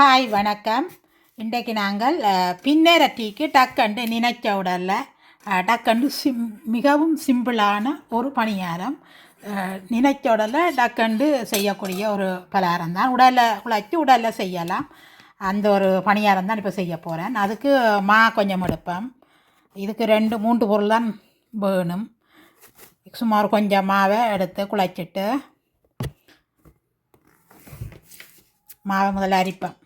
Hi வணக்கம். இன்றைக்கு நாங்கள் பின்னேற டீக்கு டக்கண்டு நினைச்ச உடல்ல டக்கண்டு சிம் மிகவும் சிம்பிளான ஒரு பணியாரம். நினைச்ச உடல்ல டக்கண்டு செய்யக்கூடிய ஒரு பலகாரம் தான். உடலில் உழைச்சி உடலில் செய்யலாம். அந்த ஒரு பணியாரம் தான் இப்போ செய்ய போகிறேன் அதுக்கு மா கொஞ்சம் எடுப்பேன். இதுக்கு ரெண்டு மூன்று பொருள் தான் வேணும். சுமார் கொஞ்சம் மாவை எடுத்து குழைச்சிட்டு மாவை முதல்ல அரிப்பேன்.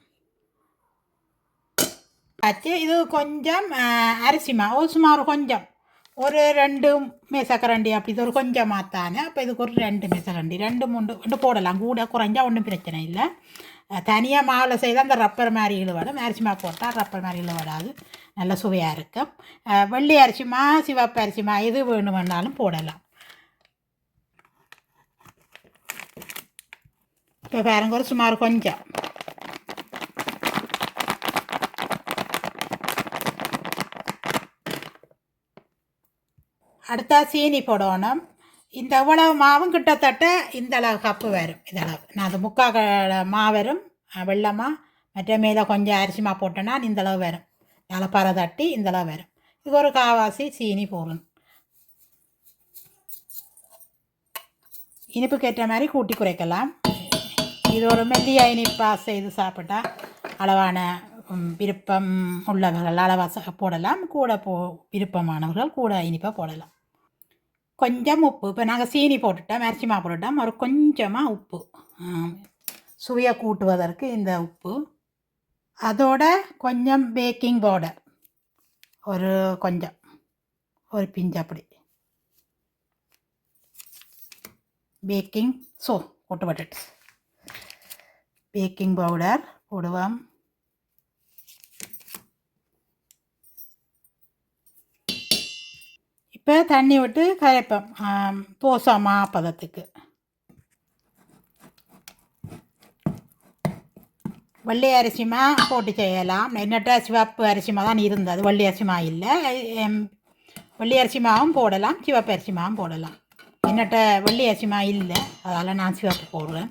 வச்சு இது கொஞ்சம் அரிசிமா? ஒரு சுமார் கொஞ்சம். ஒரு ரெண்டு மேசக்கரண்டி அப்படி இது ஒரு கொஞ்சம் மாத்தானே அப்போ இதுக்கு ஒரு ரெண்டு மேசக்கரண்டி. ரெண்டு மூணு ரெண்டு போடலாம். கூட குறைஞ்சா ஒன்றும் பிரச்சனை இல்லை. தனியாக மாவில் செய்தால் அந்த ரப்பர் மாதிரி இழுவடும் அரிசிமா போட்டால் ரப்பர் மாதிரி இழுவடாது நல்ல சுவையாக இருக்கும். வெள்ளி அரிசிமா சிவப்பு அரிசி மா எது வேணாலும் போடலாம். இப்போ பாருங்க ஒரு சுமார் கொஞ்சம். அடுத்தா சீனி போடணும். இந்த இவ்வளவு மாவும் கிட்டத்தட்ட இந்த அளவு கப்பு வரும். இதளவு நான் அது முக்கா க- மா வரும். அஹ், மற்ற மேலே கொஞ்சம் அரிசி மா போட்டேன்னா இந்த அளவு வரும். நல்லா தட்டி இந்த அளவு வரும். இது ஒரு காவாசி சீனி போடணும். இனிப்புக்கு ஏற்ற மாதிரி கூட்டி குறைக்கலாம். இது ஒரு மெல்லிய இனிப்பாக செய்து சாப்பிட்டா அளவான விருப்பம் உள்ளவர்கள் அளவாக போடலாம். கூட போ விருப்பமானவர்கள் கூட இனிப்பாக போடலாம். கொஞ்சம் உப்பு. இப்போ நாங்கள் சீனி போட்டுட்டோம் அரிசிமா போட்டுட்டோம். ஒரு கொஞ்சமாக உப்பு. சுவையை கூட்டுவதற்கு இந்த உப்பு. அதோட கொஞ்சம் பேக்கிங் பவுடர் ஒரு கொஞ்சம். ஒரு பிஞ்சு அப்படி. பேக்கிங் சோ போட்டு விட்டுட்டு. பேக்கிங் பவுடர் போடுவோம். இப்போ தண்ணி விட்டு கரைப்பேன் ஆம், தோசை பதத்துக்கு வெள்ளை அரிசிமா போட்டு செய்யலாம். என்னட்ட சிவப்பு அரிசிமா தான் இருந்தது. வெள்ளை அரிசிமா இல்லை. எம், வெள்ளை அரிசிமாவும் போடலாம். சிவப்பு அரிசிமாவும் போடலாம். என்னட்ட வெள்ளை அரிசிமா இல்லை. அதால் நான் சிவப்பு போடுவேன்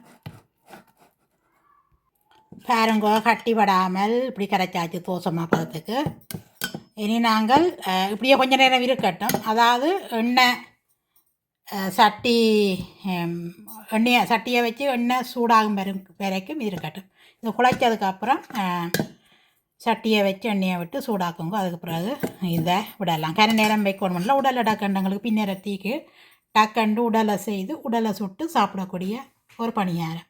பாருங்க கட்டி படாமல் இப்படி கரைச்சாச்சு தோசமாக பதத்துக்கு இனி நாங்கள் இப்படியே கொஞ்ச நேரம் இருக்கட்டும். அதாவது எண்ணெய் சட்டி எண்ணெயை சட்டியை வச்சு எண்ணெய் சூடாகும் வரும் வரைக்கும் இருக்கட்டும். இது குழைச்சதுக்கப்புறம் சட்டியை வச்சு எண்ணெயை விட்டு சூடாக்குங்க. அதுக்கு பிறகு இதை விடலாம். கரை நேரம் வைக்கணும்ல உடலை டக்கண்டங்களுக்கு பின்னர தீக்கு டக்கண்டு உடலை செய்து உடலை சுட்டு சாப்பிடக்கூடிய ஒரு பணியாரம்.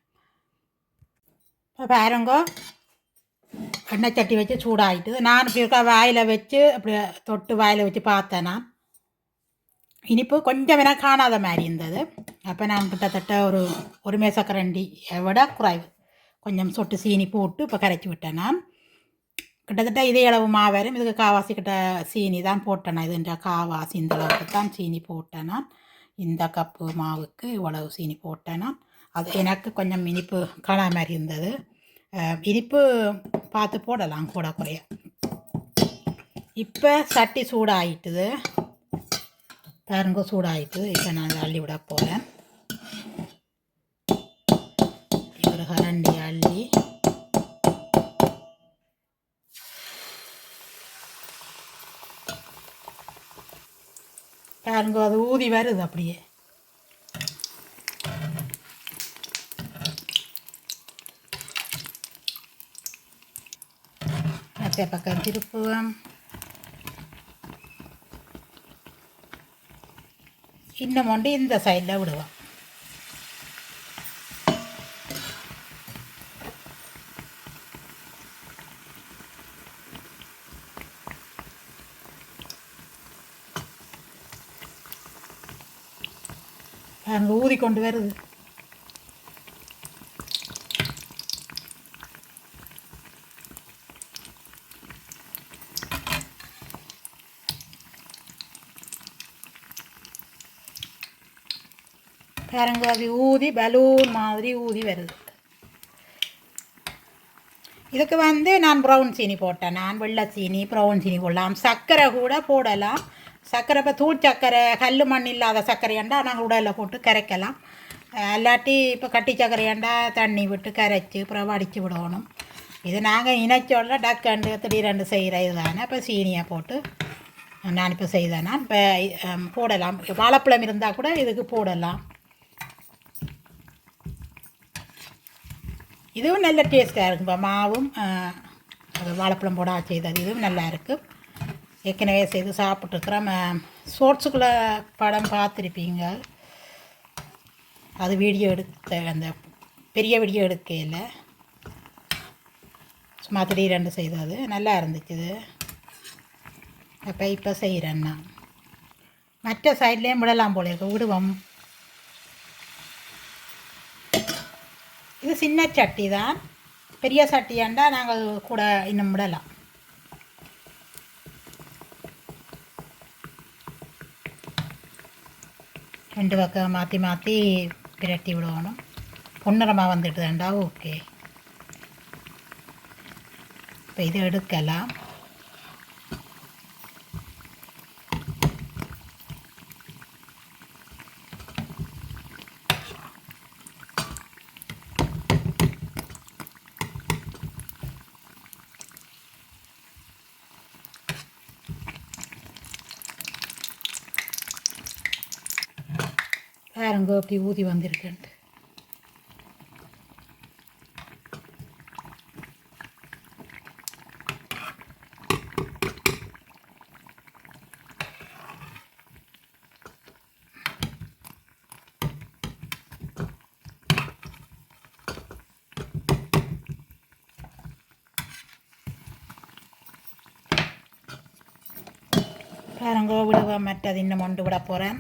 இப்போ பாருங்கோ எண்ணெய் சட்டி வச்சு சூடாகிட்டு நான் இப்படி இருக்க வாயில் வச்சு அப்படி தொட்டு வாயில் வச்சு பார்த்தேன் நான் இனிப்பு கொஞ்சம் வேணால் காணாத மாதிரி இருந்தது அப்போ நான் கிட்டத்தட்ட ஒரு ஒரு மேசக்கரண்டி விட குறைவு கொஞ்சம் சொட்டு சீனி போட்டு இப்போ கரைச்சி விட்டேன் நான் கிட்டத்தட்ட இதே அளவு மாவரும் இதுக்கு காவாசி கிட்ட சீனி தான் போட்டேன் இதுன்ற காவாசி இந்த அளவுக்கு தான் சீனி போட்டேன் நான் இந்த கப்பு மாவுக்கு இவ்வளவு சீனி போட்டேன் நான் அது எனக்கு கொஞ்சம் இனிப்பு காணாத மாதிரி இருந்தது இனிப்பு பார்த்து போடலாம் கூட குறைய. இப்போ சட்டி சூடாகிட்டுது பாருங்க சூடாகிட்டுது இப்போ நான் அள்ளி விட போகிறேன் ஒரு கரண்டி அள்ளி. பாருங்க அது ஊதி வருது அப்படியே. மற்ற பக்கம் திருப்புவோம் இன்னும் ஒன்று இந்த சைடில் விடுவோம் அங்கே ஊதி கொண்டு வருது பாருங்க அது ஊதி பலூன் மாதிரி ஊதி வருது இதுக்கு வந்து நான் ப்ரௌன் சீனி போட்டேன் நான் வெள்ளை சீனி ப்ரௌன் சீனி போடலாம் சர்க்கரை கூட போடலாம் சர்க்கரை இப்போ தூள் சர்க்கரை கல் மண் இல்லாத சர்க்கரையாண்டா நாங்கள் உடலில் போட்டு கரைக்கலாம் இல்லாட்டி இப்போ கட்டி சர்க்கரையாண்டா தண்ணி விட்டு கரைச்சி அப்புறம் அடித்து விடணும் இது நாங்கள் இணைச்சோடல டக்கண்டு திடீரெண்டு செய்கிற இது தானே இப்போ சீனியை போட்டு நான் இப்போ செய்தேன்னா இப்போ போடலாம் வாழைப்பழம் இருந்தால் கூட இதுக்கு போடலாம் இதுவும் நல்ல டேஸ்ட்டாக இருக்கும். இப்போ மாவும் அது வாழைப்பழம் போட செய்தது இதுவும் நல்லா இருக்குது ஏற்கனவே செய்து சாப்பிட்ருக்குறோம் ஷோர்ட்ஸுக்குள்ளே படம் பார்த்துருப்பீங்க. அது வீடியோ எடுத்த அந்த பெரிய வீடியோ எடுக்கையில். சும்மா திடீரெண்டு செய்தது. நல்லா இருந்துச்சு இது. அப்போ இப்போ செய்கிறேன் மற்ற சைட்லேயும் விடலாம் போல இருக்கு. விடுவோம். சின்ன சட்டி தான். பெரிய சட்டியாண்டா நாங்கள் கூட இன்னும் விடலாம். ரெண்டு பக்கம் மாற்றி மாற்றி பிரட்டி விடணும். பொன்னிறமாக வந்துட்டுதாண்டா ஓகே. இப்போ இது எடுக்கலாம். பாருங்க அப்படி ஊதி வந்திருக்குன்ட்டு. பாருங்க விடுவ மற்றது இன்னும் ஒன்று விட போகிறேன்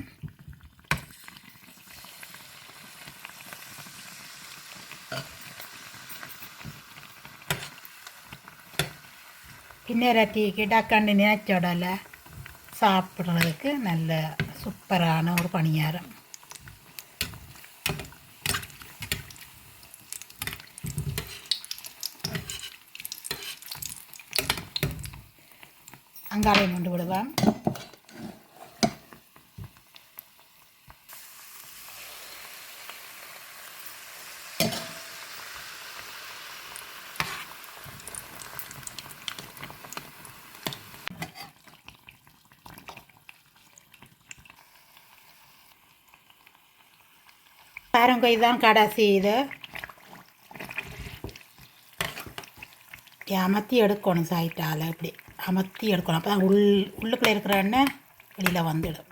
பின்னரட்டிக்கு டக்காண்டு நினைச்சோடல சாப்பிட்றதுக்கு நல்ல சூப்பரான ஒரு பணியாரம் அங்காலையும் கொண்டு விடுவேன் பாருங்க இதுதான் கடைசி இது. அமர்த்தி எடுக்கணும் சைட்டால் இப்படி அமர்த்தி எடுக்கணும். அப்போ தான் உள் உள்ளுக்குள்ளே இருக்கிற எண்ணெய் வெளியில் வந்துடும்.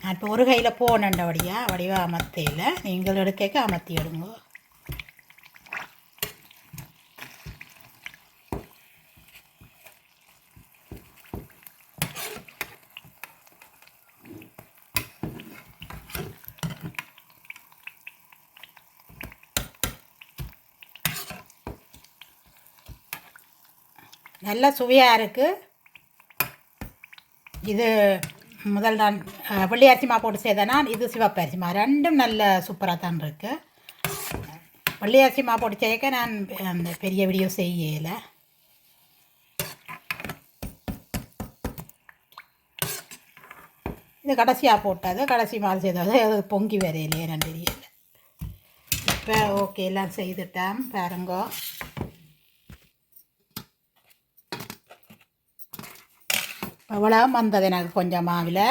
நான் இப்போ ஒரு கையில் போனேன்ட வடியா வடிவா அமர்த்தையில் நீங்கள் எடுக்க அமர்த்தி எடுங்க. நல்ல சுவையாக இருக்குது இது முதல் நான் வெள்ளி அரிசிமா போட்டு செய்தேனா இது சிவப்பு அரிசிமா ரெண்டும் நல்ல சூப்பராக தான் இருக்குது வெள்ளி அரிசிமா போட்டு செய்யக்க நான் அந்த பெரிய வீடியோ செய்யலை. இது கடைசியாக போட்டது கடைசி மாதிரி செய்தது. அது பொங்கி வரையிலே நான் தெரியல. இப்போ ஓகே எல்லாம் செய்துட்டேன் பாருங்கோ. அவ்வளோ வந்தது எனக்கு கொஞ்சம் மாவில்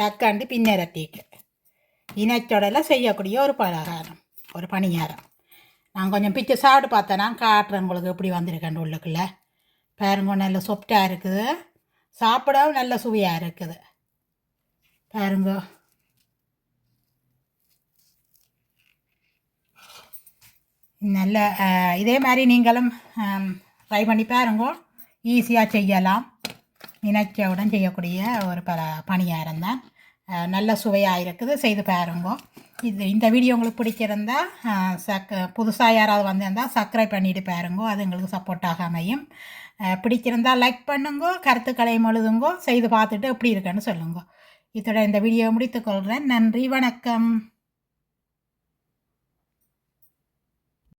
டக்காண்டு பின்னரட்டிக்கு இனச்சொடலை செய்யக்கூடிய ஒரு பலகாரம் ஒரு பணியாரம். நான் கொஞ்சம் பிச்சு சாப்பிட்டு பார்த்தேன். நான் காட்டுறேன் உங்களுக்கு எப்படி வந்திருக்கேன் உள்ளுக்குள்ள. பாருங்க நல்ல சொப்டாக இருக்குது. சாப்பிடவும் நல்ல சுவையாக இருக்குது. பாருங்க. நல்ல இதே மாதிரி நீங்களும் ட்ரை பண்ணி பாருங்க. ஈஸியாக செய்யலாம். நினைச்சவுடன் செய்யக்கூடிய ஒரு பல பணியாரம் தான். நல்ல சுவையாக இருக்குது. செய்து பாருங்க. இது இந்த வீடியோ உங்களுக்கு பிடிச்சிருந்தா சக் புதுசாக யாராவது வந்திருந்தால் சப்ஸ்கிரைப் பண்ணிட்டு பாருங்க. அது எங்களுக்கு சப்போர்ட்டாக அமையும். பிடிச்சிருந்தால் லைக் பண்ணுங்க. கருத்துக்களையும் எழுதுங்கோ. செய்து பார்த்துட்டு எப்படி இருக்குன்னு சொல்லுங்க. இதோட இந்த வீடியோ முடித்துக்கொள்கிறேன் நன்றி. வணக்கம்.